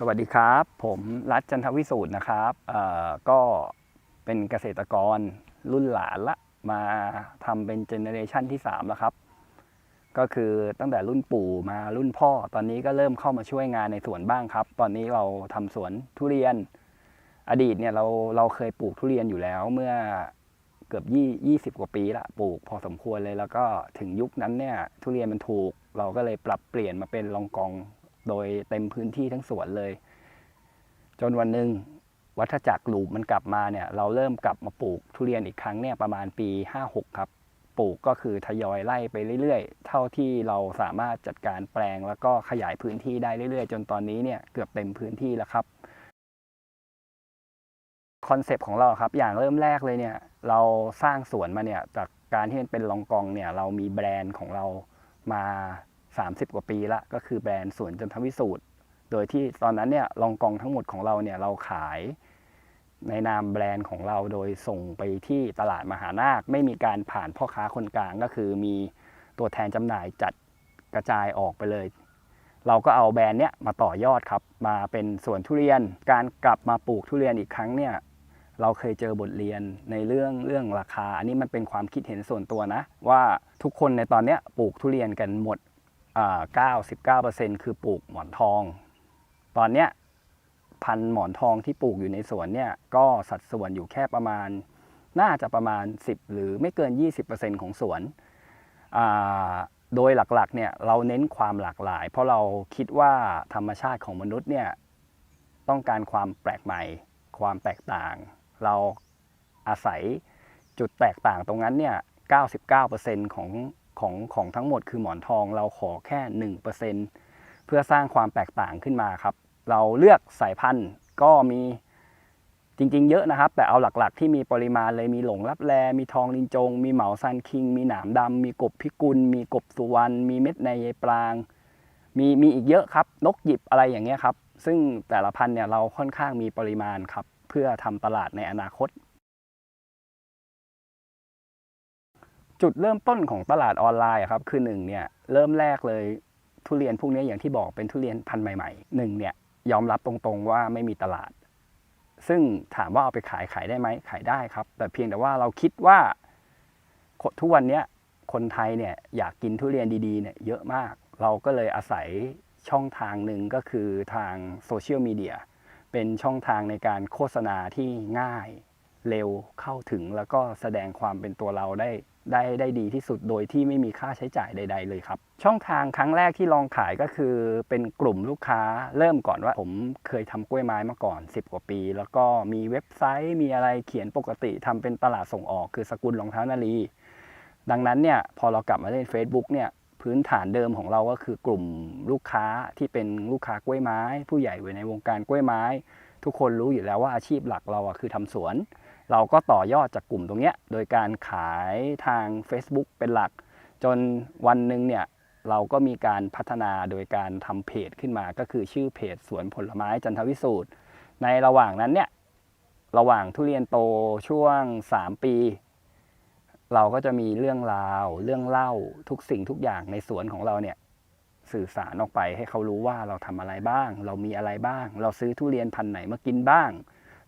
สวัสดีครับ ผมรัฐจันทวิสูตรนะครับก็เป็นเกษตรกรรุ่นหลานละมาทำเป็นเจเนเรชันที่3แล้วครับ ก็คือตั้งแต่รุ่นปู่มารุ่นพ่อ ตอนนี้ก็เริ่มเข้ามาช่วยงานในสวนบ้างครับ ตอนนี้เราทำสวนทุเรียน อดีตเนี่ยเราเราเคยปลูกทุเรียนอยู่แล้วเมื่อเกือบยี่ยี่สิบกว่าปีละปลูกพอสมควรเลย แล้วก็ถึงยุคนั้นเนี่ยทุเรียนมันถูก เราก็เลยปรับเปลี่ยนมาเป็นลองกอง โดยเต็มพื้นที่ทั้งสวนเลย จนวันหนึ่งวัฏจักรลูปมันกลับมาเนี่ย เราเริ่มกลับมาปลูกทุเรียนอีกครั้งเนี่ยประมาณปี 56 ครับ ปลูกก็คือทยอยไล่ไปเรื่อยๆ เท่าที่เราสามารถจัดการแปลงแล้วก็ขยายพื้นที่ได้เรื่อยๆ จนตอนนี้เนี่ยเกือบเต็มพื้นที่แล้วครับคอนเซปต์ของเราครับอย่างเริ่มแรกเลยเนี่ยเราสร้างสวนมาเนี่ยจากการที่มันเป็นลองกองเนี่ยเรามีแบรนด์ของเรามา 30 กว่าปีละก็คือแบรนด์สวนจันทวิสูตร โดยที่ตอนนั้นเนี่ยลองกองทั้งหมดของเราเนี่ยเราขายในนามแบรนด์ของเราโดยส่งไปที่ตลาดมหานาค ไม่มีการผ่านพ่อค้าคนกลางก็คือมีตัวแทนจำหน่ายจัดกระจายออกไปเลย เราก็เอาแบรนด์เนี้ยมาต่อยอดครับ มาเป็นสวนทุเรียน การกลับมาปลูกทุเรียนอีกครั้งเนี่ยเราเคยเจอบทเรียนในเรื่องเรื่องราคา อันนี้มันเป็นความคิดเห็นส่วนตัวนะ ว่าทุกคนในตอนเนี้ยปลูกทุเรียนกันหมด 99%คือปลูกหมอนทอง ตอนเนี้ยพันหมอนทองที่ปลูกอยู่ในสวนเนี่ยก็สัดส่วนอยู่แค่ประมาณ น่าจะประมาณ 10 หรือไม่เกิน 20%ของสวน โดยหลักๆเนี่ยเราเน้นความหลากหลาย เพราะเราคิดว่าธรรมชาติของมนุษย์เนี่ยต้องการความแปลกใหม่ ความแตกต่าง เราอาศัยจุดแตกต่างตรงนั้นเนี่ย 99%ของ ของของทั้งหมดคือหมอนทองเราขอแค่ 1%เพื่อสร้างความแตกต่างขึ้นมาครับ เราเลือกสายพันธุ์ก็มีจริงๆ เยอะนะครับ แต่เอาหลักๆ ที่มีปริมาณเลยมีหลงรับแลมีทองลินจง มีเหมาซันคิง มีหนามดำ มีกบพิกุล มีกบสุวรรณมีเม็ดในยายปราง มีมีอีกเยอะครับ นกหยิบอะไรอย่างเงี้ยครับ ซึ่งแต่ละพันธุ์เนี่ยเราค่อนข้างมีปริมาณครับ เพื่อทำตลาดในอนาคต จุดเริ่มต้นของตลาดออนไลน์ครับคือหนึ่งเนี่ยเริ่มแรกเลยทุเรียนพวกนี้อย่างที่บอกเป็นทุเรียนพันธุ์ใหม่ๆหนึ่งเนี่ยยอมรับตรงๆว่าไม่มีตลาด ซึ่งถามว่าเอาไปขายขายได้ไหมขายได้ครับ แต่เพียงแต่ว่าเราคิดว่าทุกวันนี้คนไทยเนี่ยอยากกินทุเรียนดีๆเนี่ยเยอะมาก เราก็เลยอาศัยช่องทางหนึ่งก็คือทางโซเชียลมีเดียเป็นช่องทางในการโฆษณาที่ง่าย เร็วเข้าถึงแล้วก็แสดงความเป็นตัวเราได้ ได้ได้ดีที่สุดโดยที่ไม่มีค่าใช้จ่ายใด ๆ เลยครับ ช่องทางครั้งแรกที่ลองขายก็คือเป็นกลุ่มลูกค้าเริ่มก่อนว่าผมเคยทำกล้วยไม้มาก่อน 10 กว่าปี แล้วก็มีเว็บไซต์มีอะไรเขียนปกติทำเป็นตลาดส่งออกคือสกุลรองเท้านาลี ดังนั้นเนี่ยพอเรากลับมาเล่น Facebook เนี่ยพื้นฐานเดิมของเราก็คือกลุ่มลูกค้าที่เป็นลูกค้ากล้วยไม้ ผู้ใหญ่ในวงการกล้วยไม้ ทุกคนรู้อยู่แล้วว่าอาชีพหลักเราคือทำสวน เราก็ต่อยอดจากกลุ่มตรงเนี้ยโดยการขายทาง Facebook เป็นหลัก จนวันหนึ่งเนี่ยเราก็มีการพัฒนาโดยการทำเพจขึ้นมา ก็คือชื่อเพจสวนผลไม้จันทวิสูตร ในระหว่างนั้นเนี่ยระหว่างทุเรียนโตช่วง 3 ปี เราก็จะมีเรื่องราว เรื่องเล่าทุกสิ่งทุกอย่างในสวนของเราเนี่ยสื่อสารออกไปให้เขารู้ว่าเราทำอะไรบ้าง เรามีอะไรบ้าง เราซื้อทุเรียนพันธุ์ไหนมากินบ้าง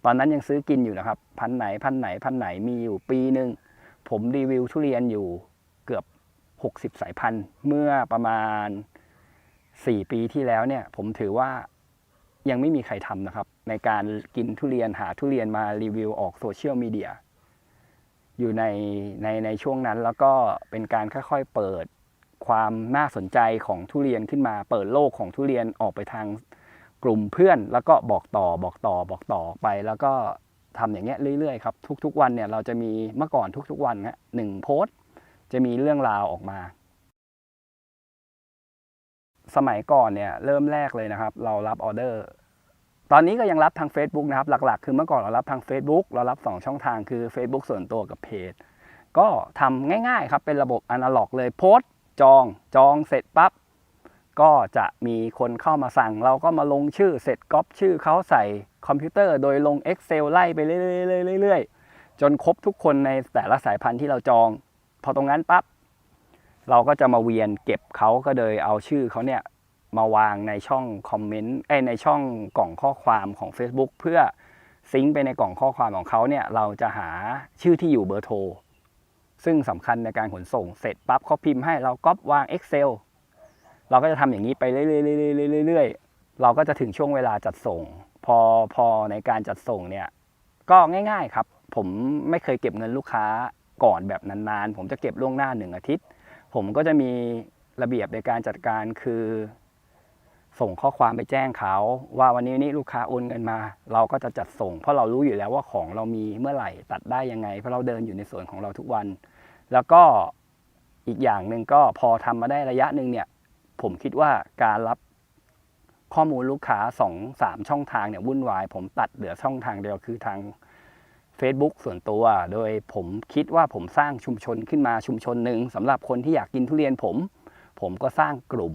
ตอนนั้นยังซื้อกินอยู่นะครับ พันไหนพันไหนพันไหนมีอยู่ปีหนึ่งผมรีวิวทุเรียนอยู่เกือบ 60 สายพันธุ์ เมื่อประมาณ 4 ปีที่แล้วเนี่ย ผมถือว่ายังไม่มีใครทำนะครับ ในการกินทุเรียนหาทุเรียนมารีวิวออกโซเชียลมีเดียอยู่ในในในช่วงนั้นแล้วก็เป็นการค่อยๆเปิดความน่าสนใจของทุเรียนขึ้นมา เปิดโลกของทุเรียนออกไปทาง กลุ่มเพื่อนแล้วก็บอกต่อบอกต่อบอกต่อไป แล้วก็ทำอย่างเงี้ยเรื่อยๆครับทุกๆวันเนี่ยเราจะมีเมื่อก่อนทุกๆวันฮะหนึ่งโพสต์จะมีเรื่องราวออกมา สมัยก่อนเนี่ยเริ่มแรกเลยนะครับ เรารับออเดอร์ ตอนนี้ก็ยังรับทาง Facebook นะครับ หลักๆ คือเมื่อก่อนเรารับทาง Facebook เรารับ 2 ช่องทางคือ Facebook ส่วนตัวกับเพจ ก็ทำง่ายๆครับเป็นระบบอนาล็อกเลยโพสต์ จองจองเสร็จปั๊บ ก็จะมีคนเข้ามาสั่ง เราก็มาลงชื่อเสร็จก๊อปชื่อเขาใส่คอมพิวเตอร์โดยลง Excel ไล่ไปเรื่อยๆๆๆจนครบทุกคนในแต่ละสายพันธุ์ที่เราจอง พอตรงนั้นปั๊บเราก็จะมาเวียนเก็บเขาก็เลยเอาชื่อเขาเนี่ยมาวางในช่องคอมเมนต์ไอในช่องกล่องข้อความของ Facebook เพื่อซิงก์ไปในกล่องข้อความของเขาเนี่ยเราจะหาชื่อที่อยู่เบอร์โทร ซึ่งสำคัญในการขนส่งเสร็จปั๊บเขาพิมพ์ให้เราก๊อปวาง Excel เราก็จะทำอย่างนี้ไปเรื่อยๆๆๆเรื่อยๆเราก็จะถึงช่วงเวลาจัดส่ง พอพอในการจัดส่งเนี่ยก็ง่าย ๆครับ ผมไม่เคยเก็บเงินลูกค้าก่อนแบบนานๆ ผมจะเก็บล่วงหน้าหนึ่งอาทิตย์ ผมก็จะมีระเบียบในการจัดการคือ ส่งข้อความไปแจ้งเขา ว่าวันนี้นี่ลูกค้าโอนเงินมา เราก็จะจัดส่ง เพราะเรารู้อยู่แล้วว่าของเรามีเมื่อไหร่ตัดได้ยังไง เพราะเราเดินอยู่ในสวนของเราทุกวัน แล้วก็อีกอย่างหนึ่งก็พอทำมาได้ระยะหนึ่งเนี่ย ผมคิดว่าการรับข้อมูลลูกค้าสองสามช่องทางเนี่ยวุ่นวาย ผมตัดเหลือช่องทางเดียวคือทาง Facebook ส่วนตัว โดยผมคิดว่าผมสร้างชุมชนขึ้นมาชุมชนหนึ่งสำหรับคนที่อยากกินทุเรียนผม ผมก็สร้างกลุ่ม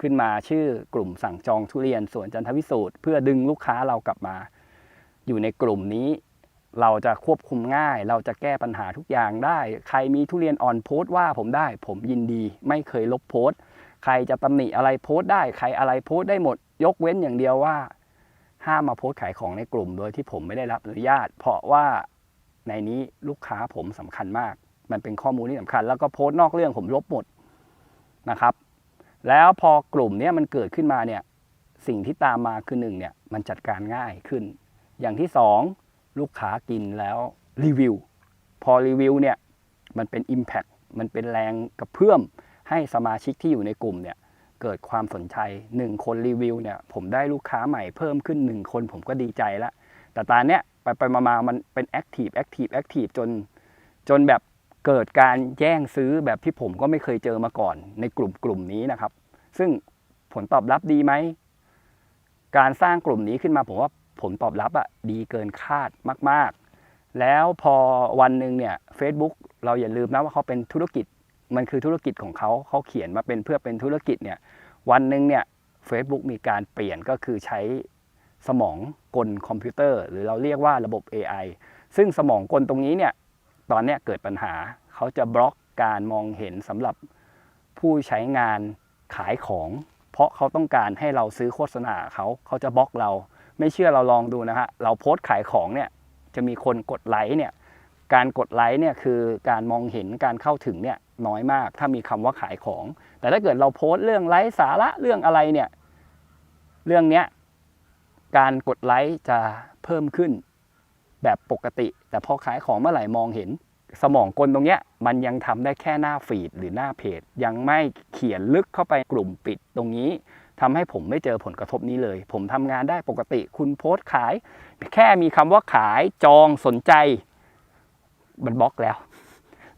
ขึ้นมาชื่อกลุ่มสั่งจองทุเรียนสวนจันทวิสูตรเพื่อดึงลูกค้าเรากลับมา อยู่ในกลุ่มนี้ เราจะควบคุมง่าย เราจะแก้ปัญหาทุกอย่างได้ ใครมีทุเรียนอ่อนโพสต์ว่าผมได้ ผมยินดีไม่เคยลบโพสต์ ใครจะตำหนิอะไรโพสต์ได้ใครอะไรโพสต์ได้หมด ยกเว้นอย่างเดียวว่า ห้ามมาโพสต์ขายของในกลุ่ม โดยที่ผมไม่ได้รับอนุญาต เพราะว่าในนี้ลูกค้าผมสำคัญมาก มันเป็นข้อมูลที่สำคัญ แล้วก็โพสต์นอกเรื่องผมลบหมดนะครับ แล้วพอกลุ่มนี้มันเกิดขึ้นมาเนี่ยสิ่งที่ตามมาคือหนึ่งเนี่ยมันจัดการง่ายขึ้น อย่างที่สองลูกค้ากินแล้วรีวิว พอรีวิวเนี่ยมันเป็น Impact มันเป็นแรงกระเพื่อม ให้สมาชิกที่อยู่ในกลุ่มเนี่ยเกิดความสนใจ 1 คนรีวิวเนี่ยผมได้ลูกค้าใหม่เพิ่มขึ้น 1 คนผมก็ดีใจล้วแต่ตอนเนี้ยไปไปมามามันเป็นแอคทีฟแอคทีฟแอคทีฟจนจนแบบเกิดการแย่งซื้อแบบที่ผมก็ไม่เคยเจอมาก่อนในกลุ่มกลุ่มนี้นะครับ ซึ่งผลตอบรับดีไหม การสร้างกลุ่มนี้ขึ้นมาผมว่าผลตอบรับอะดีเกินคาดมาก ๆ แล้วพอวันหนึ่งเนี่ย Facebook เราอย่าลืมนะว่าเขาเป็นธุรกิจ มันคือธุรกิจของเขาเขาเขียนมาเป็นเพื่อเป็นธุรกิจเนี่ยวันหนึ่งเนี่ย Facebook มีการเปลี่ยนก็คือใช้สมองกลคอมพิวเตอร์ หรือเราเรียกว่าระบบ AI ซึ่งสมองกลตรงนี้เนี่ยตอนนี้เกิดปัญหาเขาจะบล็อกการมองเห็นสำหรับผู้ใช้งานขายของ เพราะเขาต้องการให้เราซื้อโฆษณาเขาเขาจะบล็อกเรา ไม่เชื่อเราลองดูนะฮะเราโพสต์ขายของเนี่ยจะมีคนกดไลค์เนี่ยการกดไลค์เนี่ยคือการมองเห็นการเข้าถึงเนี่ย น้อยมาก ถ้ามีคำว่าขายของ แต่ถ้าเกิดเราโพสต์เรื่องไลฟ์สาระเรื่องอะไรเนี่ย เรื่องเนี้ยการกดไลค์จะเพิ่มขึ้นแบบปกติ แต่พอขายของเมื่อไหร่มองเห็น สมองกลตรงเนี้ยมันยังทำได้แค่หน้าฟีดหรือหน้าเพจ ยังไม่เขียนลึกเข้าไปกลุ่มปิดตรงนี้ทำให้ผมไม่เจอผลกระทบนี้เลย ผมทำงานได้ปกติ คุณโพสต์ขาย แค่มีคำว่าขายจองสนใจมันบล็อกแล้ว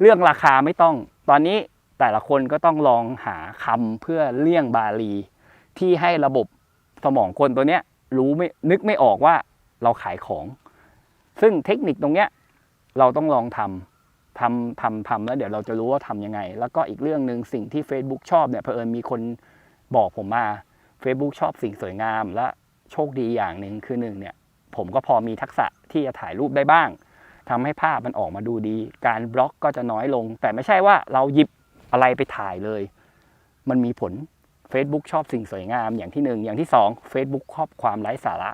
เรื่องราคาไม่ต้อง ตอนนี้แต่ละคนก็ต้องลองหาคำเพื่อเลี่ยงบาลี ที่ให้ระบบสมองคนตัวเนี้ยรู้ไม่นึกไม่ออกว่าเราขายของ ซึ่งเทคนิคตรงเนี้ยเราต้องลองทำทำทำทำแล้วเดี๋ยวเราจะรู้ว่าทำยังไง แล้วก็อีกเรื่องหนึ่งสิ่งที่ Facebook ชอบเนี่ยเผอิญมีคนบอกผมมา Facebook ชอบสิ่งสวยงาม และโชคดีอย่างหนึ่งคือหนึ่งเนี่ยผมก็พอมีทักษะที่จะถ่ายรูปได้บ้าง ทำให้ภาพมันออกมาดูดี การบล็อกก็จะน้อยลง แต่ไม่ใช่ว่าเราหยิบอะไรไปถ่ายเลย มันมีผล Facebook ชอบสิ่งสวยงามอย่างที่หนึ่งอย่างที่สอง Facebook ชอบความไร้สาระ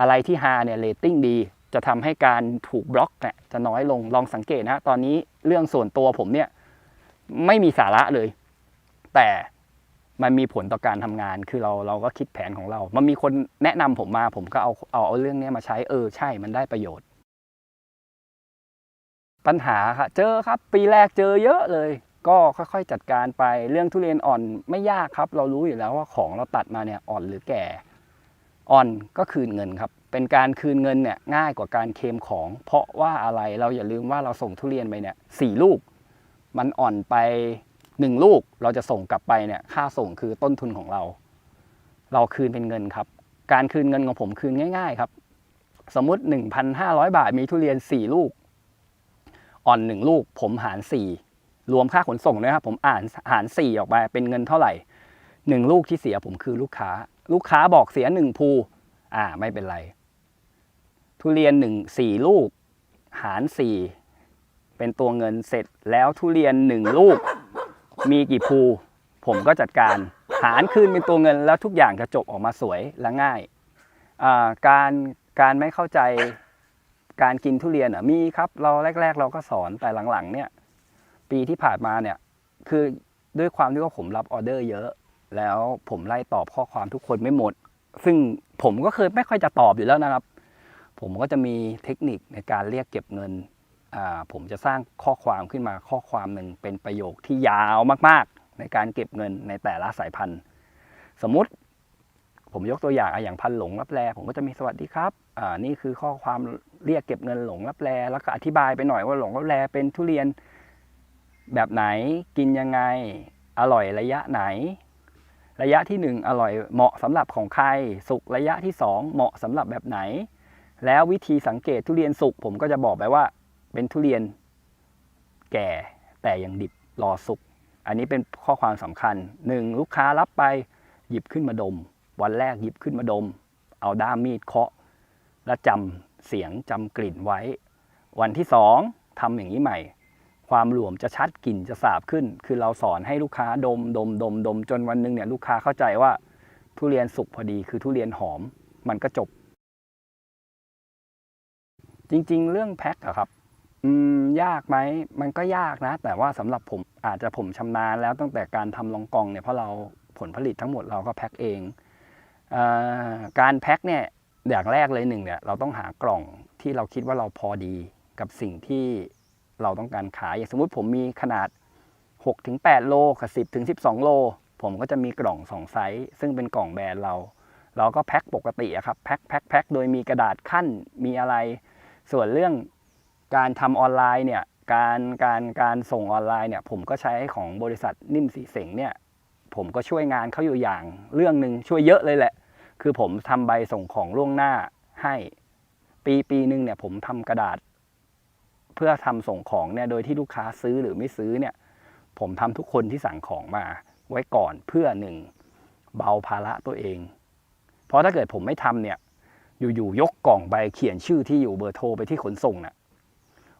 อะไรที่ฮาเนี่ยเรตติ้งดี จะทำให้การถูกบล็อกเนี่ยจะน้อยลงลองสังเกตนะตอนนี้เรื่องส่วนตัวผมเนี่ยไม่มีสาระเลย แต่มันมีผลต่อการทำงาน คือเราเราก็คิดแผนของเรา มันมีคนแนะนำผมมา ผมก็เอาเอาเอาเรื่องเนี้ยมาใช้ เออ ใช่ มันได้ประโยชน์ ปัญหาค่ะเจอครับปีแรกเจอเยอะเลย ก็ค่อยๆจัดการไปเรื่องทุเรียนอ่อนไม่ยากครับ เรารู้อยู่แล้วว่าของเราตัดมาเนี่ยอ่อนหรือแก่อ่อนก็คืนเงินครับ เป็นการคืนเงินเนี่ยง่ายกว่าการเคมของ เพราะว่าอะไรเราอย่าลืมว่าเราส่งทุเรียนไปเนี่ยสี่ลูก มันอ่อนไปหนึ่งลูกเราจะส่งกลับไปเนี่ยค่าส่งคือต้นทุนของเรา เราคืนเป็นเงินครับ การคืนเงินของผมคืนง่าย ๆ ครับ สมมุติ 1,500 บาทมีทุเรียน 4 ลูก อ่อน 1 ลูก ผมหาร 4 รวมค่าขนส่งนะครับ ผมอ่านหาร 4 ออกมาเป็นเงินเท่าไหร่ 1 ลูกที่เสียผมคือลูกค้า ลูกค้าบอกเสีย 1 ภูอ่าไม่เป็นไร ทุเรียน 1 4 ลูก หาร 4 เป็นตัวเงินเสร็จแล้วทุเรียน 1 ลูก มีกี่ภูผมก็จัดการหารคืนเป็นตัวเงินแล้วทุกอย่างจะจบออกมาสวยและง่ายอ่าการการไม่เข้าใจ การกินทุเรียนอะมีครับ เราแรก ๆ เราก็สอนแต่หลังๆ เนี่ย ปีที่ผ่านมาเนี่ย คือด้วยความที่ว่าผมรับออเดอร์เยอะ แล้วผมไล่ตอบข้อความทุกคนไม่หมด ซึ่งผมก็เคยไม่ค่อยจะตอบอยู่แล้วนะครับ ผมก็จะมีเทคนิคในการเรียกเก็บเงินอ่าผมจะสร้างข้อความขึ้นมาข้อความหนึ่งเป็นประโยคที่ยาวมากๆ ในการเก็บเงินในแต่ละสายพันธุ์ สมมุติ ผมยกตัวอย่างอย่างพันหลงรับแลผมก็จะมีสวัสดีครับอ่านี่คือข้อความเรียกเก็บเงินหลงรับแลแล้วก็อธิบายไปหน่อยว่าหลงรับแลเป็นทุเรียนแบบไหนกินยังไงอร่อยระยะไหน ระยะที่หนึ่งอร่อยเหมาะสำหรับของใคร สุกระยะที่สองเหมาะสำหรับแบบไหน แล้ววิธีสังเกตทุเรียนสุกผมก็จะบอกไปว่า เป็นทุเรียนแก่แต่ยังดิบรอสุกอันนี้เป็นข้อความสำคัญหนึ่งลูกค้ารับไปหยิบขึ้นมาดม วันแรกหยิบขึ้นมาดม เอาด้ามมีดเคาะ แล้วจำเสียงจำกลิ่นไว้ วันที่สองทำอย่างนี้ใหม่ ความหลวมจะชัดกลิ่นจะสาบขึ้น คือเราสอนให้ลูกค้าดมดมดมดมจนวันหนึ่งเนี่ยลูกค้าเข้าใจว่าทุเรียนสุกพอดีคือทุเรียนหอมมันก็จบ จริงๆ เรื่องแพ็คอะครับ อืม ยากไหม มันก็ยากนะ แต่ว่าสำหรับผมอาจจะผมชำนาญแล้วตั้งแต่การทำลองกองเนี่ยเพราะเราผลผลิตทั้งหมดเราก็แพ็คเอง การแพ็คเนี่ยอย่างแรกเลยหนึ่งเนี่ยเราต้องหากล่องที่เราคิดว่าเราพอดีกับสิ่งที่เราต้องการขายอย่างสมมุติผมมีขนาด 6-8 โลกับ 10ถึง12 โล ผมก็จะมีกล่อง2ไซส์ซึ่งเป็นกล่องแบรนด์เรา เราก็แพ็คปกติอะครับแพ็คแพ็คแพ็คโดยมีกระดาษขั้นมีอะไร ส่วนเรื่องการทำออนไลน์เนี่ยการการการส่งออนไลน์เนี่ยผมก็ใช้ของบริษัทนิ่มสีเสงเนี่ย ผมก็ช่วยงานเขาอยู่อย่างเรื่องหนึ่งช่วยเยอะเลยแหละ คือผมทำใบส่งของล่วงหน้าให้ ปีปีหนึ่งเนี่ย ผมทำกระดาษ เพื่อทำส่งของเนี่ยโดยที่ลูกค้าซื้อหรือไม่ซื้อเนี่ย ผมทำทุกคนที่สั่งของมา ไว้ก่อนเพื่อหนึ่งเบาภาระตัวเอง เพราะถ้าเกิดผมไม่ทำเนี่ย อยู่ๆยกกล่องใบเขียนชื่อที่อยู่เบอร์โทรไปที่ขนส่งน่ะ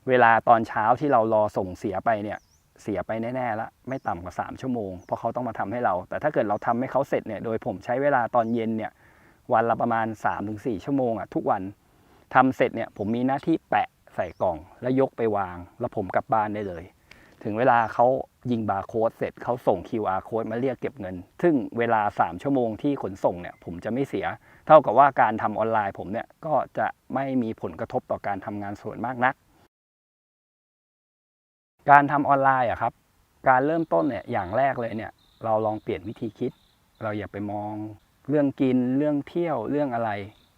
เวลาตอนเช้าที่เรารอส่งเสียไปเนี่ย เสียไปแน่ๆละไม่ต่ำกว่า 3 ชั่วโมง เพราะเขาต้องมาทำให้เรา แต่ถ้าเกิดเราทำให้เขาเสร็จเนี่ยโดยผมใช้เวลาตอนเย็นเนี่ยวันละประมาณ 3-4 ชั่วโมงอะทุกวันทำเสร็จเนี่ยผมมีหน้าที่แปะใส่กล่อง แล้วยกไปวาง แล้วผมกลับบ้านได้เลย ถึงเวลาเขายิงบาร์โค้ดเสร็จเขาส่ง QR โค้ดมาเรียกเก็บเงิน ซึ่งเวลา 3 ชั่วโมงที่ขนส่งเนี่ยผมจะไม่เสีย เท่ากับว่าการทำออนไลน์ผมเนี่ยก็จะไม่มีผลกระทบต่อการทำงานส่วนมากนัก การทำออนไลน์อะครับ การเริ่มต้นเนี่ยอย่างแรกเลยเนี่ย เราลองเปลี่ยนวิธีคิด เราอย่าไปมองเรื่องกินเรื่องเที่ยวเรื่องอะไร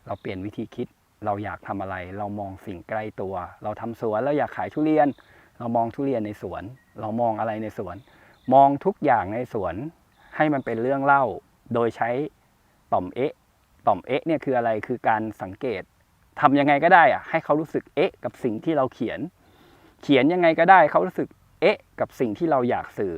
เราเปลี่ยนวิธีคิด เราอยากทำอะไร เรามองสิ่งใกล้ตัว เราทำสวนเราอยากขายทุเรียน เรามองทุเรียนในสวน เรามองอะไรในสวน มองทุกอย่างในสวน ให้มันเป็นเรื่องเล่า โดยใช้ต่อมเอ๊ะต่อมเอ๊ะเนี่ยคืออะไรคือการสังเกตทำยังไงก็ได้อะให้เขารู้สึกเอ๊ะกับสิ่งที่เราเขียน เขียนยังไงก็ได้เขารู้สึกเอ๊ะ กับสิ่งที่เราอยากสื่อ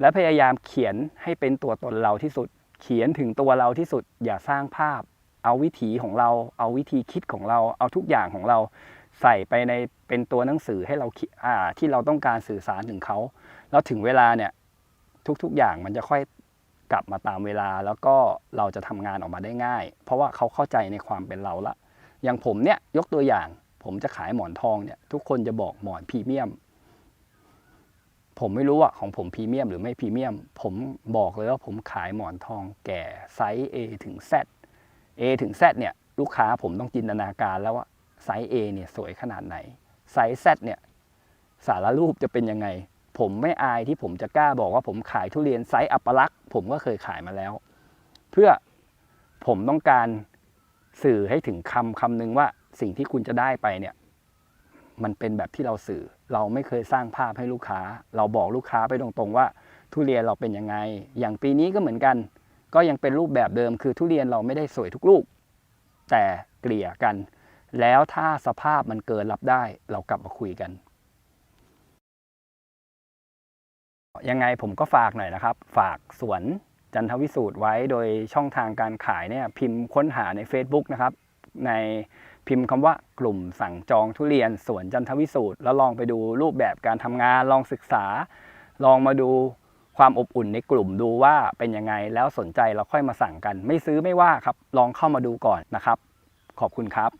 และพยายามเขียนให้เป็นตัวตนเราที่สุด เขียนถึงตัวเราที่สุด อย่าสร้างภาพ เอาวิถีของเรา เอาวิธีคิดของเรา เอาทุกอย่างของเราใส่ไปในเป็นตัวหนังสือให้เราอ่าที่เราต้องการสื่อสารถึงเขาแล้วถึงเวลาเนี่ยทุกๆอย่างมันจะค่อยกลับมาตามเวลาแล้วก็เราจะทำงานออกมาได้ง่าย เพราะว่าเขาเข้าใจในความเป็นเราละอย่างผมเนี่ยยกตัวอย่าง ผมจะขายหมอนทองเนี่ยทุกคนจะบอกหมอนพรีเมียม ผมไม่รู้ว่าของผมพรีเมียมหรือไม่พรีเมียม ผมบอกเลยว่าผมขายหมอนทองแก่ไซส์ A ถึง Z A ถึง Z เนี่ยลูกค้าผมต้องจินตนาการแล้วว่าไซส์ A เนี่ยสวยขนาดไหน ไซส์ Z เนี่ยสารรูปจะเป็นยังไง ผมไม่อายที่ผมจะกล้าบอกว่าผมขายทุเรียนไซส์อัปลักษ์ผมก็เคยขายมาแล้ว เพื่อผมต้องการสื่อให้ถึงคำคำหนึ่งว่า สิ่งที่คุณจะได้ไปเนี่ย มันเป็นแบบที่เราสื่อ เราไม่เคยสร้างภาพให้ลูกค้า เราบอกลูกค้าไปตรงๆว่า ทุเรียนเราเป็นยังไง อย่างปีนี้ก็เหมือนกัน ก็ยังเป็นรูปแบบเดิม คือทุเรียนเราไม่ได้สวยทุกลูก แต่เกลี่ยกัน แล้วถ้าสภาพมันเกินรับได้ เรากลับมาคุยกันยังไงผมก็ฝากหน่อยนะครับ ฝากสวนจันทวิสูตรไว้โดยช่องทางการขายเนี่ยพิมพ์ค้นหาใน Facebook นะครับ ใน พิมพ์คำว่ากลุ่มสั่งจองทุเรียนสวนจันทวิสูตรแล้วลองไปดูรูปแบบการทำงานลองศึกษา ลองมาดูความอบอุ่นในกลุ่มดูว่าเป็นยังไงแล้วสนใจเราค่อยมาสั่งกัน ไม่ซื้อไม่ว่าครับ ลองเข้ามาดูก่อนนะครับ ขอบคุณครับ